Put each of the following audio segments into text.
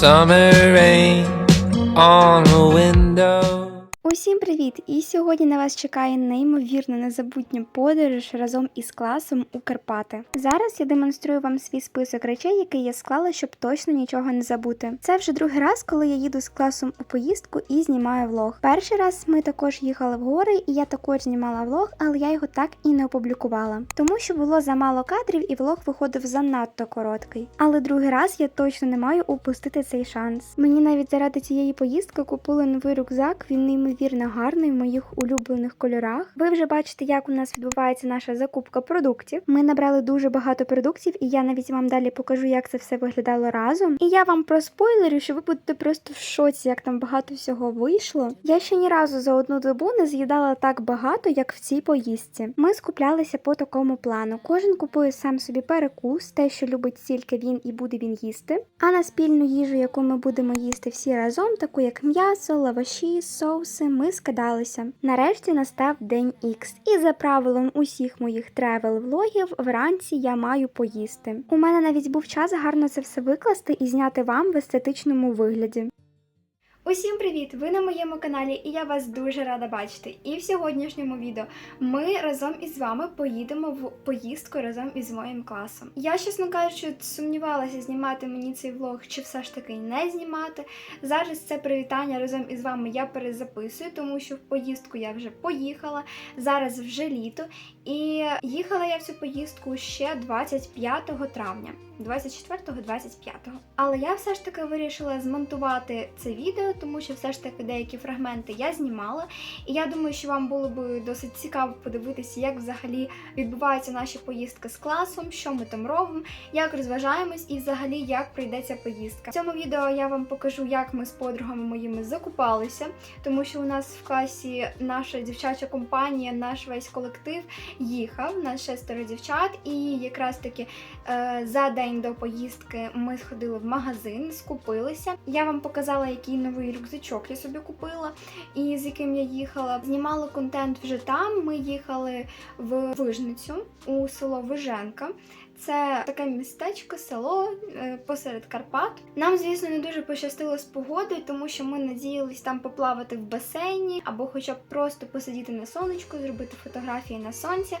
Summer rain on the window. Усім привіт! І сьогодні на вас чекає неймовірно незабутня подорож разом із класом у Карпати. Зараз я демонструю вам свій список речей, який я склала, щоб точно нічого не забути. Це вже другий раз, коли я їду з класом у поїздку і знімаю влог. Перший раз ми також їхали в гори, і я також знімала влог, але я його так і не опублікувала, тому що було замало кадрів, і влог виходив занадто короткий. Але другий раз я точно не маю упустити цей шанс. Мені навіть заради цієї поїздки купили новий рюкзак. Він неймовірно гарний в моїх улюблених кольорах. Ви вже бачите, як у нас відбувається наша закупка продуктів. Ми набрали дуже багато продуктів, і я навіть вам далі покажу, як це все виглядало разом. І я вам проспойлерю, що ви будете просто в шоці, як там багато всього вийшло. Я ще ні разу за одну добу не з'їдала так багато, як в цій поїздці. Ми скуплялися по такому плану. Кожен купує сам собі перекус, те, що любить тільки він і буде він їсти. А на спільну їжу, яку ми будемо їсти всі разом, таку як м'ясо, лаваші, соуси, ми скидалися. Нарешті настав день Х, і за правилом усіх моїх тревел-влогів вранці я маю поїсти. У мене навіть був час гарно це все викласти і зняти вам в естетичному вигляді. Усім привіт! Ви на моєму каналі, і я вас дуже рада бачити. І в сьогоднішньому відео ми разом із вами поїдемо в поїздку разом із моїм класом. Я, чесно кажучи, сумнівалася, знімати мені цей влог чи все ж таки не знімати. Зараз це привітання разом із вами я перезаписую, тому що в поїздку я вже поїхала. Зараз вже літо, і їхала я в цю поїздку ще 25 травня. 24-25. Але я все ж таки вирішила змонтувати це відео, тому що все ж таки деякі фрагменти я знімала. І я думаю, що вам було б досить цікаво подивитися, як взагалі відбуваються наші поїздки з класом, що ми там робимо, як розважаємось і взагалі як пройдеться поїздка. В цьому відео я вам покажу, як ми з подругами моїми закупалися, тому що у нас в класі наша дівчача компанія, наш весь колектив їхав, нас шестеро дівчат, і якраз таки е, за день до поїздки ми сходили в магазин, скупилися. Я вам показала, який новий рюкзачок я собі купила і з яким я їхала. Знімала контент вже там. Ми їхали в Вижницю у село Виженка. Це таке містечко, село е, посеред Карпат. Нам, звісно, не дуже пощастило з погодою, тому що ми надіялись там поплавати в басейні або хоча б просто посидіти на сонечку, зробити фотографії на сонці.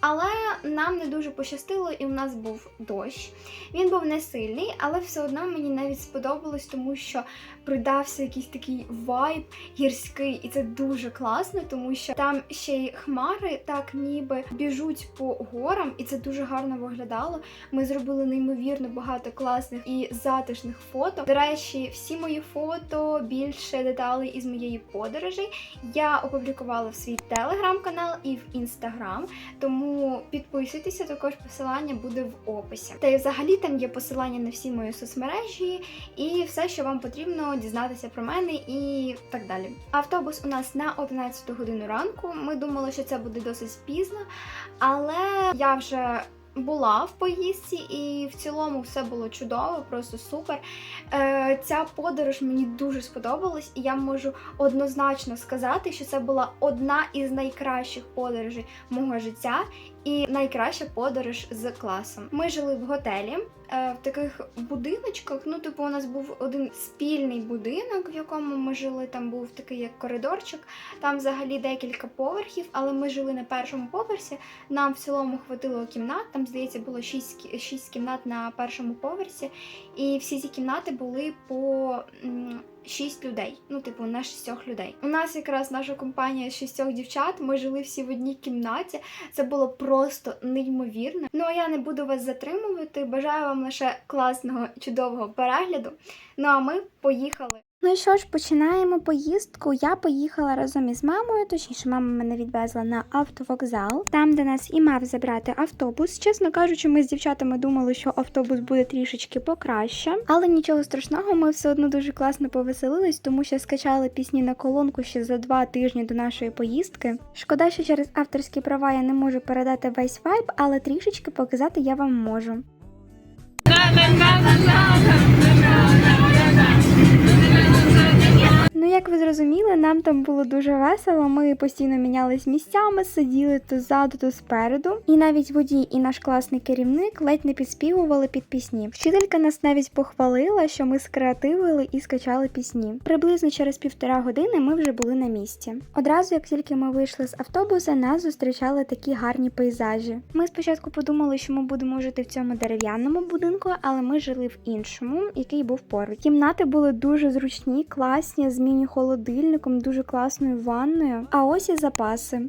Але нам не дуже пощастило, і у нас був дощ. Він був не сильний, але все одно мені навіть сподобалось, тому що придався якийсь такий вайб гірський, і це дуже класно, тому що там ще й хмари так ніби біжуть по горам, і це дуже гарно виглядало. Ми зробили неймовірно багато класних і затишних фото. До речі, всі мої фото, більше деталей із моєї подорожі я опублікувала в свій телеграм-канал і в інстаграм. Тому підписуйтеся, також посилання буде в описі. Та й взагалі там є посилання на всі мої соцмережі і все, що вам потрібно дізнатися про мене і так далі. Автобус у нас на 11 годину ранку. Ми думали, що це буде досить пізно, але я вже. Була в поїздці, і в цілому все було чудово, просто супер. Е, Ця подорож мені дуже сподобалась, і я можу однозначно сказати, що це була одна із найкращих подорожей мого життя і найкраща подорож з класом. Ми жили в готелі. Е, В таких будиночках, ну, типу, у нас був один спільний будинок, в якому ми жили. Там був такий як коридорчик, там взагалі декілька поверхів, але ми жили на першому поверсі. Нам в цілому хватило кімнат. Там, здається, було 6, 6 кімнат на першому поверсі, і всі ці кімнати були по. Шість людей, ну, типу, на шістьох людей. У нас якраз наша компанія з шістьох дівчат. Ми жили всі в одній кімнаті. Це було просто неймовірно. Ну а я не буду вас затримувати. Бажаю вам лише класного, чудового перегляду. Ну а ми поїхали. Ну і що ж, починаємо поїздку. Я поїхала разом із мамою, точніше, мама мене відвезла на автовокзал, там, де нас і мав забрати автобус. Чесно кажучи, ми з дівчатами думали, що автобус буде трішечки покраще, але нічого страшного, ми все одно дуже класно повеселились, тому що скачали пісні на колонку ще за два тижні до нашої поїздки. Шкода, що через авторські права я не можу передати весь вайб, але трішечки показати я вам можу. Ну як ви зрозуміли, нам там було дуже весело. Ми постійно мінялись місцями, сиділи то ззаду, то спереду. І навіть водій і наш класний керівник ледь не підспівували під пісні. Вчителька нас навіть похвалила, що ми скреативили і скачали пісні. Приблизно через півтора години ми вже були на місці. Одразу, як тільки ми вийшли з автобуса, нас зустрічали такі гарні пейзажі. Ми спочатку подумали, що ми будемо жити в цьому дерев'яному будинку, але ми жили в іншому, який був поруч. Кімнати були дуже зручні, класні, з міні-холодильником, дуже класною ванною. А ось і запаси.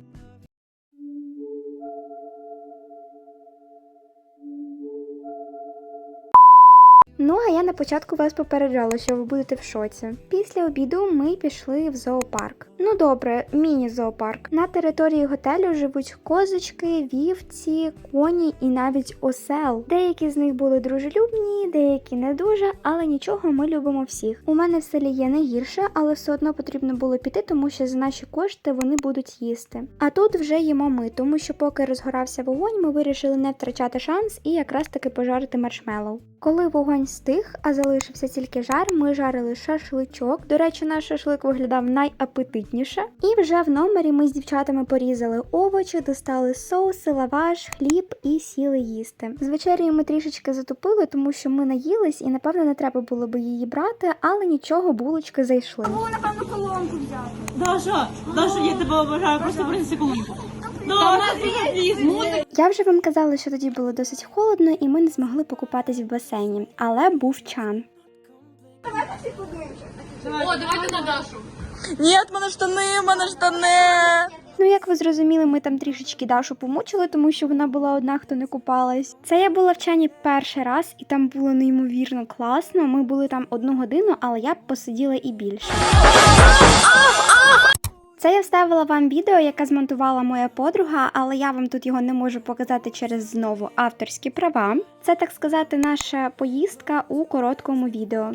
Ну, а я на початку вас попереджала, що ви будете в шоці. Після обіду ми пішли в зоопарк. Ну добре, міні-зоопарк. На території готелю живуть козочки, вівці, коні і навіть осел. Деякі з них були дружелюбні, деякі не дуже, але нічого, ми любимо всіх. У мене в селі є не гірше, але все одно потрібно було піти, тому що за наші кошти вони будуть їсти. А тут вже їмо ми, тому що поки розгорався вогонь, ми вирішили не втрачати шанс і якраз таки пожарити маршмеллоу. Коли вогонь стих, а залишився тільки жар, ми жарили шашличок. До речі, наш шашлик виглядав найапетитніше. І вже в номері ми з дівчатами порізали овочі, достали соуси, лаваш, хліб і сіли їсти. З вечерею ми трішечки затупили, тому що ми наїлись і напевно не треба було би її брати, але нічого, булочки зайшли. Даша, Даша, я тебе обожаю, просто принеси колонку. Ну Я вже вам казала, що тоді було досить холодно, і ми не змогли покупатись в басейні, але був чан. Ні, мене штани, мене штани. Ну, як ви зрозуміли, ми там трішечки Дашу помучили, тому що вона була одна, хто не купалась. Це я була в чані перший раз, і там було неймовірно класно. Ми були там одну годину, але я б посиділа і більше. Це я вставила вам відео, яке змонтувала моя подруга, але я вам тут його не можу показати через знову авторські права. Це так сказати наша поїздка у короткому відео.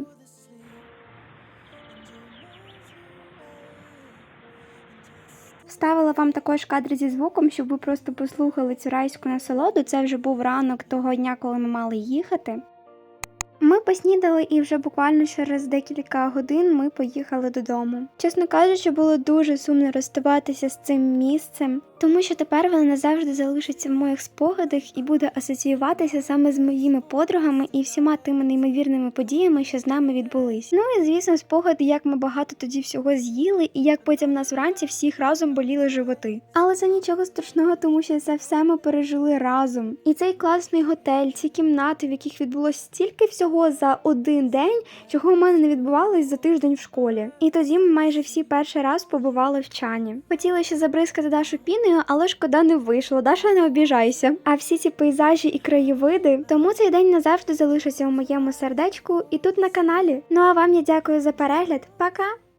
Вставила вам також кадр зі звуком, щоб ви просто послухали цю райську насолоду. Це вже був ранок того дня, коли ми мали їхати. Ми поснідали і вже буквально через декілька годин ми поїхали додому. Чесно кажучи, було дуже сумно розставатися з цим місцем, тому що тепер воно назавжди залишиться в моїх спогадах і буде асоціюватися саме з моїми подругами і всіма тими неймовірними подіями, що з нами відбулись. Ну і звісно, спогади, як ми багато тоді всього з'їли, і як потім нас вранці всіх разом боліли животи. Але це нічого страшного, тому що це все ми пережили разом. І цей класний готель, ці кімнати, в яких відбулося стільки всього за один день, чого в мене не відбувалось за тиждень в школі. І тоді ми майже всі перший раз побували в чані. Хотіла ще забризкати Дашу піною, але шкода не вийшло. Даша, не обіжайся. А всі ці пейзажі і краєвиди, тому цей день назавжди залишиться у моєму сердечку і тут на каналі. Ну а вам я дякую за перегляд. Пока!